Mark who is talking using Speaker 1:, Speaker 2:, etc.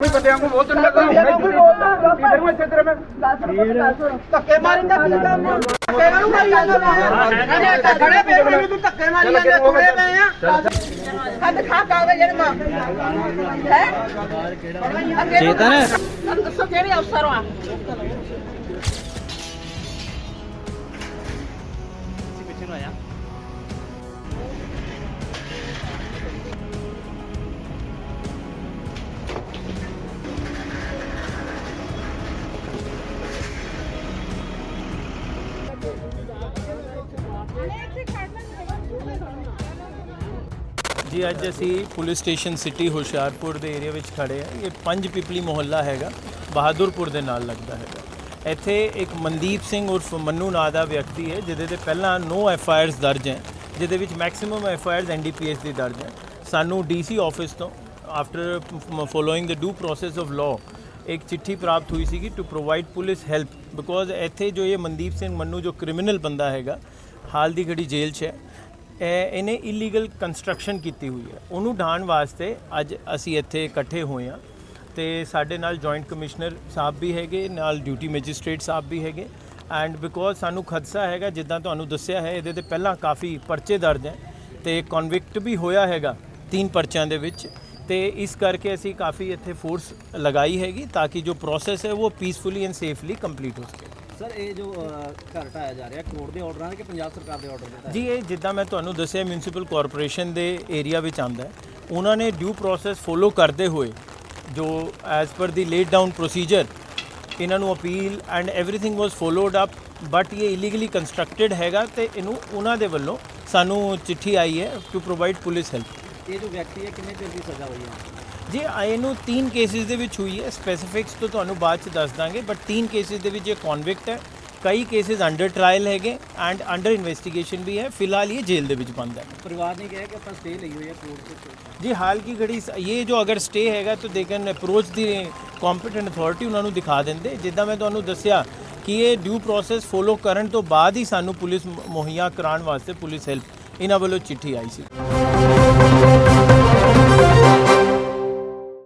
Speaker 1: ਕੋਈ ਬੰਦਿਆਂ ਨੂੰ ਬਹੁਤ ਲੱਗਾ ਇਧਰ ਮੈਂ? ਇਧਰ ਮੈਂ
Speaker 2: ਧੱਕੇ ਮਾਰੀ ਦਾ ਕੀ ਕੰਮ ਆ? ਧੱਕੇ ਨੂੰ ਮਾਰੀ ਜਾਂਦਾ ਖੜੇ ਪਏ ਮੈਨੂੰ ਤੂੰ ਧੱਕੇ ਮਾਰੀ ਜਾਂਦਾ ਤੁਰੇ ਪਏ ਆ। ਹੱਦ ਖਾ ਕਾਗਜ਼ ਜਿਹੜੇ ਮਾਂ ਹੈ? ਚੇਤਨ? ਤੁਹਾਨੂੰ ਦੱਸੋ ਕਿਹੜੇ ਅਫਸਰ ਆ
Speaker 3: ਜੀ, ਅੱਜ ਅਸੀਂ ਪੁਲਿਸ ਸਟੇਸ਼ਨ ਸਿਟੀ ਹੁਸ਼ਿਆਰਪੁਰ ਦੇ ਏਰੀਆ ਵਿੱਚ ਖੜੇ ਆ ਇਹ ਪੰਜ ਪਿਪਲੀ ਮੁਹੱਲਾ ਹੈਗਾ, ਬਹਾਦਰਪੁਰ ਦੇ ਨਾਲ ਲੱਗਦਾ ਹੈਗਾ। ਇੱਥੇ ਇੱਕ ਮਨਦੀਪ ਸਿੰਘ ਉਰਫ ਮੰਨੂ ਨਾਂ ਦਾ ਵਿਅਕਤੀ ਹੈ, ਜਿਹਦੇ ਤੇ ਪਹਿਲਾਂ ਨੋ ਐਫ ਆਈ ਆਰਸ ਦਰਜ ਹੈ, ਜਿਹਦੇ ਵਿੱਚ maximum F I Rs NDPS ਦੀ ਦਰਜ ਹੈ। ਸਾਨੂੰ ਡੀ ਸੀ ਆਫਿਸ ਤੋਂ, after following the due process of law, ਇੱਕ ਚਿੱਠੀ ਪ੍ਰਾਪਤ ਹੋਈ ਸੀਗੀ to provide police help, because ਇੱਥੇ ਜੋ ਇਹ ਮਨਦੀਪ ਸਿੰਘ ਮੰਨੂ ਜੋ ਕ੍ਰਿਮੀਨਲ ਬੰਦਾ ਹੈਗਾ, ਹਾਲ ਦੀ ਘੜੀ ਜੇਲ੍ਹ 'ਚ ਹੈ। ਇਹਨੇ ਇਲੀਗਲ ਕੰਸਟਰਕਸ਼ਨ ਕੀਤੀ ਹੋਈ ਹੈ। ਉਹਨੂੰ ਢਾਣ ਵਾਸਤੇ ਅੱਜ ਅਸੀਂ ਇੱਥੇ ਇਕੱਠੇ ਹੋਏ ਹਾਂ ਤੇ ਸਾਡੇ ਨਾਲ ਜੁਆਇੰਟ ਕਮਿਸ਼ਨਰ ਸਾਹਿਬ ਵੀ ਹੈਗੇ, ਨਾਲ ਡਿਊਟੀ ਮੈਜਿਸਟ੍ਰੇਟ ਸਾਹਿਬ ਵੀ ਹੈਗੇ ਐਂਡ ਬਿਕੋਜ਼ ਸਾਨੂੰ ਖਦਸ਼ਾ ਹੈਗਾ, ਜਿੱਦਾਂ ਤੁਹਾਨੂੰ ਦੱਸਿਆ ਹੈ, ਇਹਦੇ ਤੇ ਪਹਿਲਾਂ ਕਾਫੀ ਪਰਚੇ ਦਰਜ ਹੈ ਤੇ ਕਨਵਿਕਟ ਵੀ ਹੋਇਆ ਹੈਗਾ ਤਿੰਨ ਪਰਚਿਆਂ ਦੇ ਵਿੱਚ ਤੇ ਇਸ ਕਰਕੇ ਅਸੀਂ ਕਾਫੀ ਇੱਥੇ ਫੋਰਸ ਲਗਾਈ ਹੈਗੀ ਤਾਂ ਕਿ ਜੋ ਪ੍ਰੋਸੈਸ ਹੈ ਉਹ ਪੀਸਫੁਲੀ ਐਂਡ ਸੇਫਲੀ ਕੰਪਲੀਟ ਹੋ ਸਕੇ।
Speaker 4: ਸਰ ਇਹ ਜੋ ਘਰ ਢਾਇਆ ਜਾ ਰਿਹਾ ਕੋਰਟ ਦੇ ਆਰਡਰਾਂ ਦੇ ਕਿ ਪੰਜਾਬ ਸਰਕਾਰ ਦੇ ਆਰਡਰ ਦੇ
Speaker 3: ਜੀ ਇਹ ਜਿੱਦਾਂ ਮੈਂ ਤੁਹਾਨੂੰ ਦੱਸਿਆ ਮਿਊਨਿਸਪਲ ਕਾਰਪੋਰੇਸ਼ਨ ਦੇ ਏਰੀਆ ਵਿੱਚ ਆਂਦਾ ਹੈ। ਉਹਨਾਂ ਨੇ ਡਿਊ ਪ੍ਰੋਸੈਸ ਫੋਲੋ ਕਰਦੇ ਹੋਏ ਜੋ ਐਸ ਪਰ ਦੀ ਲੇਟ ਡਾਊਨ ਪ੍ਰੋਸੀਜਰ ਇਹਨਾਂ ਨੂੰ appeal and everything was followed up but ਇਹ ਇਲੀਗਲੀ ਕੰਸਟਰਕਟਿਡ ਹੈਗਾ ਤੇ ਇਹਨੂੰ ਉਹਨਾਂ ਦੇ ਵੱਲੋਂ ਸਾਨੂੰ ਚਿੱਠੀ ਆਈ ਹੈ ਟੂ ਪ੍ਰੋਵਾਈਡ ਪੁਲਿਸ ਹੈਲਪ
Speaker 4: ਇਹ ਜੋ ਵਿਅਕਤੀ ਹੈ ਕਿੰਨੇ ਚਿਰ ਦੀ ਸਜ਼ਾ ਹੋਈ ਹੈ?
Speaker 3: ਜੇ ਆਏ ਨੂੰ 3 ਕੇਸਿਸ ਦੇ ਵਿੱਚ ਹੋਈ ਹੈ ਸਪੈਸੀਫਿਕਸ ਤੋਂ ਤੁਹਾਨੂੰ ਬਾਅਦ ਚ ਦੱਸ ਦਾਂਗੇ ਬਟ 3 ਕੇਸਿਸ ਦੇ ਵਿੱਚ ਇਹ ਕਨਵਿਕਟ ਹੈ। ਕਈ ਕੇਸਿਸ ਅੰਡਰ ਟ੍ਰਾਇਲ ਹੈਗੇ ਐਂਡ ਅੰਡਰ ਇਨਵੈਸਟੀਗੇਸ਼ਨ ਵੀ ਹੈ। ਫਿਲਹਾਲ ਇਹ ਜੇਲ੍ਹ ਦੇ ਵਿੱਚ ਬੰਦ ਹੈ।
Speaker 4: ਪਰਿਵਾਰ ਨੇ ਕਿਹਾ ਕਿ ਆਪਾਂ ਸਟੇ ਲਈ ਹੋਈ ਹੈ ਕੋਰਟ
Speaker 3: ਵਿੱਚ ਜੀ ਹਾਲ ਕੀ ਘੜੀ ਇਹ ਜੋ ਅਗਰ ਸਟੇ ਹੈਗਾ ਤਾਂ ਦੇਖਣ ਅਪਰੋਚ ਦੀ ਕੰਪੀਟੈਂਟ ਅਥਾਰਟੀ ਉਹਨਾਂ ਨੂੰ ਦਿਖਾ ਦਿੰਦੇ। ਜਿੱਦਾਂ ਮੈਂ ਤੁਹਾਨੂੰ ਦੱਸਿਆ ਕਿ ਇਹ ਡਿਊ ਪ੍ਰੋਸੈਸ ਫੋਲੋ ਕਰਨ ਤੋਂ ਬਾਅਦ ਹੀ ਸਾਨੂੰ ਪੁਲਿਸ ਮੁਹੱਈਆ ਕਰਾਉਣ ਵਾਸਤੇ ਪੁਲਿਸ ਹੈਲਪ ਇਹਨਾਂ ਵੱਲੋਂ ਚਿੱਠੀ ਆਈ ਸੀ।